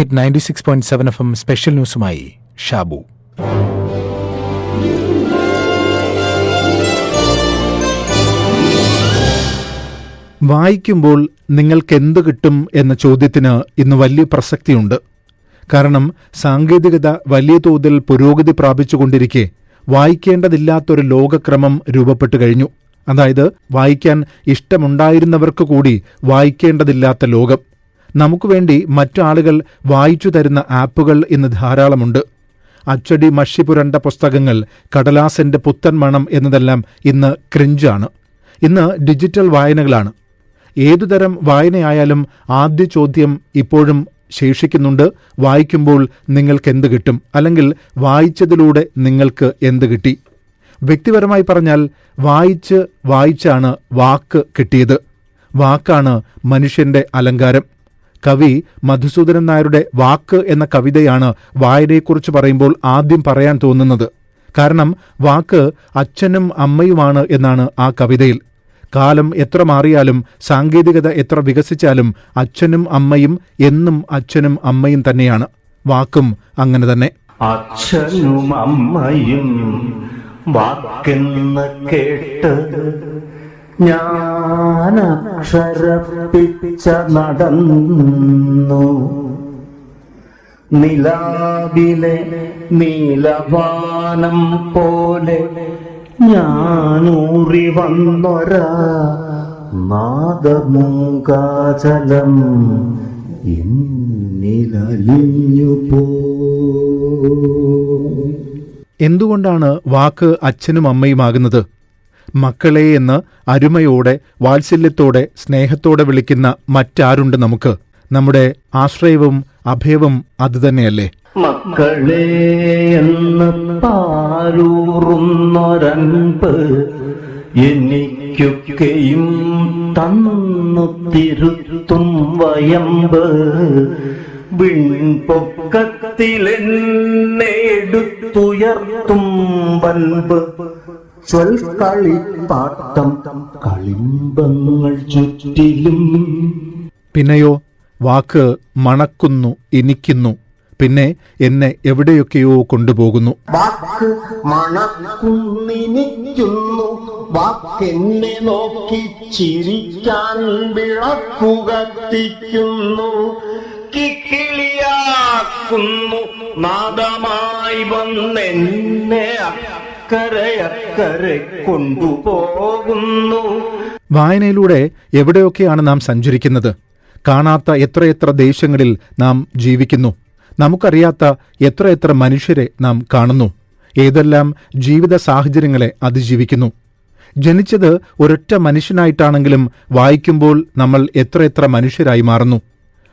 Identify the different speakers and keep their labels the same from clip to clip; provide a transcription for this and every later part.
Speaker 1: Hit ninety six point seven F M special ന്യൂസുമായി Shabu
Speaker 2: വായിക്കുമ്പോൾ നിങ്ങൾക്ക് എന്ത് കിട്ടും എന്ന ചോദ്യത്തിന് ഇന്ന് വലിയ പ്രസക്തിയുണ്ട്. കാരണം സാങ്കേതികത വലിയ തോതിൽ പുരോഗതി പ്രാപിച്ചുകൊണ്ടിരിക്കെ വായിക്കേണ്ടതില്ലാത്തൊരു ലോകക്രമം രൂപപ്പെട്ടു കഴിഞ്ഞു. അതായത് വായിക്കാൻ ഇഷ്ടമുണ്ടായിരുന്നവർക്ക് കൂടി വായിക്കേണ്ടതില്ലാത്ത ലോകം. നമുക്ക് വേണ്ടി മറ്റാളുകൾ വായിച്ചു തരുന്ന ആപ്പുകൾ ഇന്ന് ധാരാളമുണ്ട്. അച്ചടി മഷി പുരണ്ട പുസ്തകങ്ങൾ കടലാസിന്റെ പുത്തൻ മണം എന്നതെല്ലാം ഇന്ന് ക്രിഞ്ചാണ്. ഇന്ന് ഡിജിറ്റൽ വായനകളാണ്. ഏതുതരം വായനയായാലും ആദ്യ ചോദ്യം ഇപ്പോഴും ശേഷിക്കുന്നുണ്ട്. വായിക്കുമ്പോൾ നിങ്ങൾക്ക് എന്ത് കിട്ടും? അല്ലെങ്കിൽ വായിച്ചതിലൂടെ നിങ്ങൾക്ക് എന്ത് കിട്ടി? വ്യക്തിപരമായി പറഞ്ഞാൽ വായിച്ച് വായിച്ചാണ് വാക്ക് കിട്ടിയത്. വാക്കാണ് മനുഷ്യന്റെ അലങ്കാരം. കവി മധുസൂദനൻ നായരുടെ വാക്ക് എന്ന കവിതയാണ് വായനയെക്കുറിച്ച് പറയുമ്പോൾ ആദ്യം പറയാൻ തോന്നുന്നത്. കാരണം വാക്ക് അച്ഛനും അമ്മയുമാണ് എന്നാണ് ആ കവിതയിൽ. കാലം എത്ര മാറിയാലും സാങ്കേതികത എത്ര വികസിച്ചാലും അച്ഛനും അമ്മയും എന്നും അച്ഛനും അമ്മയും തന്നെയാണ്. വാക്കും അങ്ങനെ തന്നെ.
Speaker 3: അച്ഛനും അമ്മയും വാക്കെന്ന് കേട്ട് ഞാൻ അക്ഷരപ്പിച്ച നടന്നു. നിലാവിലെ നീലവാനം പോലെ ഞാനൂറി വന്നൊരാ നാദമുങ്കാചലം എന്നിലലിഞ്ഞു പോ
Speaker 2: എന്തുകൊണ്ടാണ് വാക്ക് അച്ഛനും അമ്മയുമാകുന്നത്? മക്കളെ എന്ന് അരുമയോടെ വാത്സല്യത്തോടെ സ്നേഹത്തോടെ വിളിക്കുന്ന മറ്റാരുണ്ട് നമുക്ക്? നമ്മുടെ ആശ്രയവും അഭയവും അതുതന്നെയല്ലേ
Speaker 3: മക്കളെ എനിക്കൊക്കെയും തന്നു തിരുത്തും വയമ്പ്. വിൺപൊക്കത്തിലെന്നെ എടുത്തുയർത്തും വൻപ്. സ്വൽക്കളിപ്പാട്ടം കളിമ്പങ്ങൾ ചുറ്റിലും.
Speaker 2: പിന്നെയോ വാക്ക് മണക്കുന്നു ഇനിക്കുന്നു. പിന്നെ എന്നെ എവിടെയൊക്കെയോ കൊണ്ടുപോകുന്നു.
Speaker 4: വാക്ക് മണക്കുന്നിനിക്കുന്നു. വാക്കെന്നെ നോക്കി ചിരിക്കാൻ വിളക്കുകത്തിക്കുന്നു കിക്കിളിയാക്കുന്നു. നാദമായി വന്നെന്നെ അക്കരെ അക്കരെ കൊണ്ടുപോകുന്നു.
Speaker 2: വായനയിലൂടെ എവിടെയൊക്കെയാണ് നാം സഞ്ചരിക്കുന്നത്? കാണാത്ത എത്രയെത്ര ദേശങ്ങളിൽ നാം ജീവിക്കുന്നു? നമുക്കറിയാത്ത എത്രയെത്ര മനുഷ്യരെ നാം കാണുന്നു? ഏതെല്ലാം ജീവിത സാഹചര്യങ്ങളെ അതിജീവിക്കുന്നു? ജനിച്ചത് ഒരൊറ്റ മനുഷ്യനായിട്ടാണെങ്കിലും വായിക്കുമ്പോൾ നമ്മൾ എത്രയെത്ര മനുഷ്യരായി മാറുന്നു?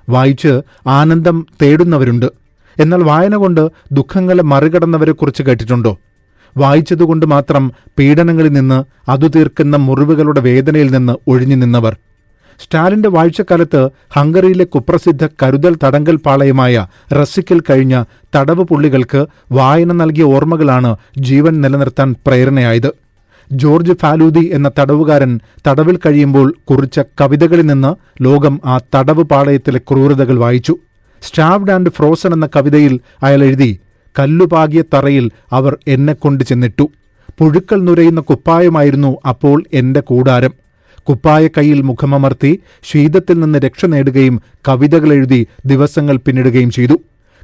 Speaker 2: വായിച്ച് ആനന്ദം തേടുന്നവരുണ്ട്. എന്നാൽ വായന കൊണ്ട് ദുഃഖങ്ങളെ മറികടന്നവരെക്കുറിച്ച് കേട്ടിട്ടുണ്ടോ? വായിച്ചതുകൊണ്ട് മാത്രം പീഡനങ്ങളിൽ നിന്ന് അതു തീർക്കുന്ന മുറിവുകളുടെ വേദനയിൽ നിന്ന് ഒഴിഞ്ഞു നിന്നവർ. സ്റ്റാലിന്റെ വാഴ്ചക്കാലത്ത് ഹംഗറിയിലെ കുപ്രസിദ്ധ കരുതൽ തടങ്കൽ പാളയമായ റസിക്കിൽ കഴിഞ്ഞ തടവ് പുള്ളികൾക്ക് വായന നൽകിയ ഓർമ്മകളാണ് ജീവൻ നിലനിർത്താൻ പ്രേരണയായത്. ജോർജ് ഫാലൂദി എന്ന തടവുകാരൻ തടവിൽ കഴിയുമ്പോൾ കുറിച്ച കവിതകളിൽ നിന്ന് ലോകം ആ തടവ് പാളയത്തിലെ ക്രൂരതകൾ വായിച്ചു. സ്റ്റാവ്ഡ് ആൻഡ് ഫ്രോസൺ എന്ന കവിതയിൽ അയാൾ എഴുതി കല്ലുപാകിയ തറയിൽ അവർ എന്നെ കൊണ്ട് ചെന്നിട്ടു. പുഴുക്കൾ നുരയുന്ന കുപ്പായമായിരുന്നു അപ്പോൾ എന്റെ കൂടാരം. കുപ്പായ കൈയിൽ മുഖമമർത്തി ശീതത്തിൽ നിന്ന് രക്ഷ നേടുകയും കവിതകൾ എഴുതി ദിവസങ്ങൾ പിന്നിടുകയും ചെയ്തു.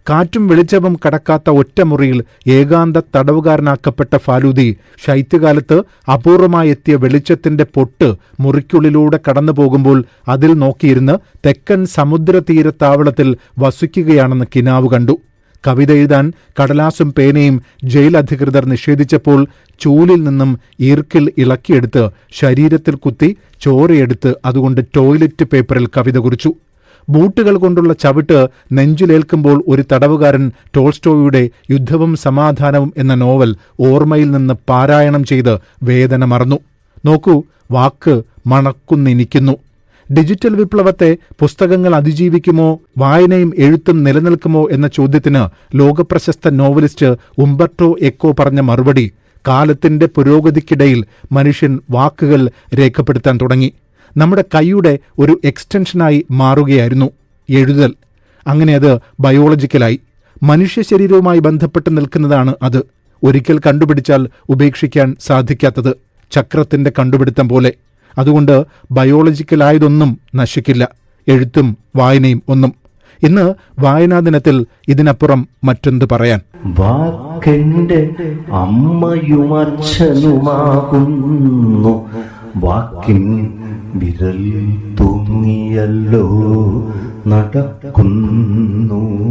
Speaker 2: കാറ്റും വെളിച്ചവും കടക്കാത്ത ഒറ്റമുറിയിൽ ഏകാന്ത തടവുകാരനാക്കപ്പെട്ട ഫാലൂദി ശൈത്യകാലത്ത് അപൂർവമായി എത്തിയ വെളിച്ചത്തിന്റെ പൊട്ട് മുറിക്കുള്ളിലൂടെ കടന്നു പോകുമ്പോൾ അതിൽ നോക്കിയിരുന്ന് തെക്കൻ സമുദ്രതീരത്താവളത്തിൽ വസിക്കുകയാണെന്ന് കിനാവ് കണ്ടു. കവിത എഴുതാൻ കടലാസും പേനയും ജയിൽ അധികൃതർ നിഷേധിച്ചപ്പോൾ ചൂലിൽ നിന്നും ഈർക്കിൽ ഇളക്കിയെടുത്ത് ശരീരത്തിൽ കുത്തി ചോരയെടുത്ത് അതുകൊണ്ട് ടോയ്ലറ്റ് പേപ്പറിൽ കവിത കുറിച്ചു. ബൂട്ടുകൾ കൊണ്ടുള്ള ചവിട്ട് നെഞ്ചിലേൽക്കുമ്പോൾ ഒരു തടവുകാരൻ ടോൾസ്റ്റോയുടെ യുദ്ധവും സമാധാനവും എന്ന നോവൽ ഓർമ്മയിൽ നിന്ന് പാരായണം ചെയ്ത് വേദന മറന്നു. നോക്കൂ വാക്ക് മണക്കുന്നിനിക്കുന്നു. ഡിജിറ്റൽ വിപ്ലവത്തെ പുസ്തകങ്ങൾ അതിജീവിക്കുമോ? വായനയും എഴുത്തും നിലനിൽക്കുമോ? എന്ന ചോദ്യത്തിന് ലോകപ്രശസ്ത നോവലിസ്റ്റ് ഉംബർട്ടോ എക്കോ പറഞ്ഞ മറുപടി കാലത്തിന്റെ പുരോഗതിക്കിടയിൽ മനുഷ്യൻ വാക്കുകൾ രേഖപ്പെടുത്താൻ തുടങ്ങി. നമ്മുടെ കൈയുടെ ഒരു എക്സ്റ്റൻഷനായി മാറുകയായിരുന്നു എഴുതൽ. അങ്ങനെ അത് ബയോളജിക്കലായി. മനുഷ്യ ശരീരവുമായി ബന്ധപ്പെട്ട് നിൽക്കുന്നതാണ് അത്. ഒരിക്കൽ കണ്ടുപിടിച്ചാൽ ഉപേക്ഷിക്കാൻ സാധിക്കാത്തത്. ചക്രത്തിന്റെ കണ്ടുപിടുത്തം പോലെ. അതുകൊണ്ട് ബയോളജിക്കലായതൊന്നും നശിക്കില്ല. എഴുത്തും വായനയും ഒന്നും. ഇന്ന് വായനാ ദിനത്തിൽ ഇതിനപ്പുറം മറ്റെന്ത് പറയാൻ?
Speaker 3: വാക്കെന്റെ അമ്മയുമർച്ചനുമാകുന്നു. വാക്കിൻ വിരൽ തൂങ്ങിയല്ലോ നടക്കുന്നു.